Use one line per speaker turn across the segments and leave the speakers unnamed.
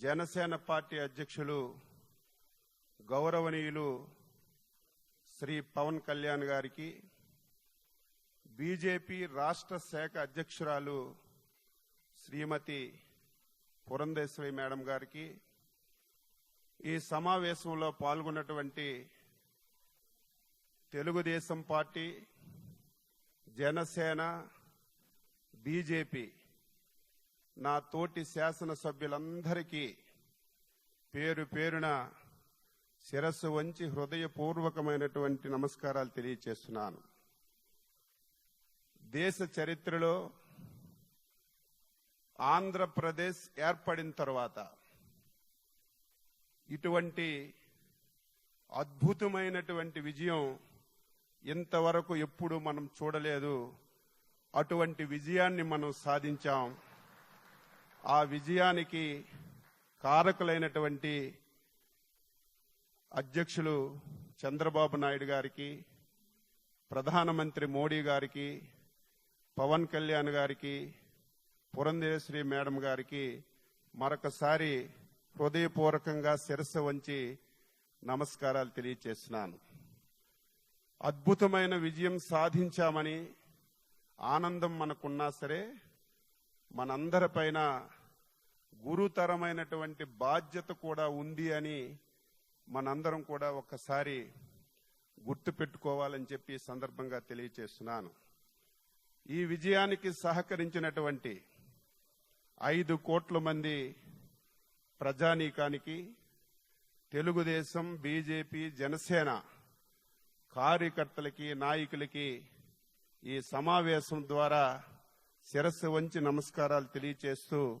Janasena party అధ్యక్షులు గౌరవనీయులు శ్రీ పవన్ కళ్యాణ్ గారికి బీజేపీ రాష్ట్ర శాఖ అధ్యక్షురాలు శ్రీమతి పురంధేశ్వరి మేడం గారికి ఈ సమావేశంలో పాల్గొన్నటువంటి తెలుగుదేశం పార్టీ జనసేన బీజేపీ నా తోటి శాసనసభ్యులందరికీ పేరు పేరున శిరస్సు వంచి హృదయపూర్వకమైనటువంటి నమస్కారాలు తెలియచేస్తున్నాను. దేశ చరిత్రలో ఆంధ్రప్రదేశ్ ఏర్పడిన తర్వాత ఇటువంటి అద్భుతమైనటువంటి విజయం ఇంతవరకు ఎప్పుడు మనం చూడలేదు. అటువంటి విజయాన్ని మనం సాధించాం. ఆ విజయానికి కారకులైనటువంటి అధ్యక్షులు చంద్రబాబు నాయుడు గారికి ప్రధానమంత్రి మోడీ గారికి పవన్ కళ్యాణ్ గారికి పురంధేశ్వరి మేడం గారికి మరొకసారి హృదయపూర్వకంగా శిరస్సు వంచి నమస్కారాలు తెలియచేస్తున్నాను. అద్భుతమైన విజయం సాధించామని ఆనందం మనకున్నా సరే మనందరిపైన గురుతరమైనటువంటి బాధ్యత కూడా ఉంది అని మనందరం కూడా ఒక్కసారి గుర్తు పెట్టుకోవాలని చెప్పి సందర్భంగా తెలియచేస్తున్నాను. ఈ విజయానికి సహకరించినటువంటి ఐదు కోట్ల మంది ప్రజానీకానికి తెలుగుదేశం బీజేపీ జనసేన కార్యకర్తలకి నాయకులకి ఈ సమావేశం ద్వారా శిరస్సు వంచి నమస్కారాలు తెలియచేస్తూ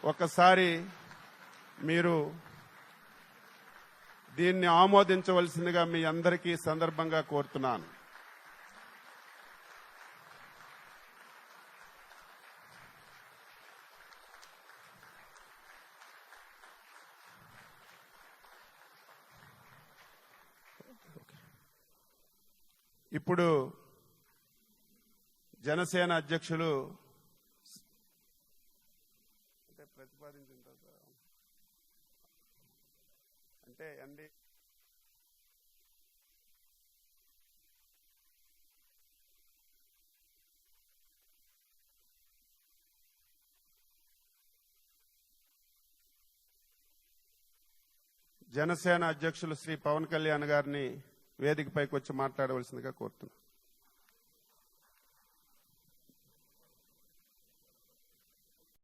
ఒకసారి మీరు దీన్ని ఆమోదించవలసిందిగా మీ అందరికీ సందర్భంగా కోరుతున్నాను. ఇప్పుడు జనసేన అధ్యక్షులు అంటే ప్రతిపాదించిన తర్వాత అంటే అండి. జనసేన అధ్యక్షులు శ్రీ పవన్ కళ్యాణ్ గారిని వేదికపైకి వచ్చి మాట్లాడవలసిందిగా కోరుతున్నాను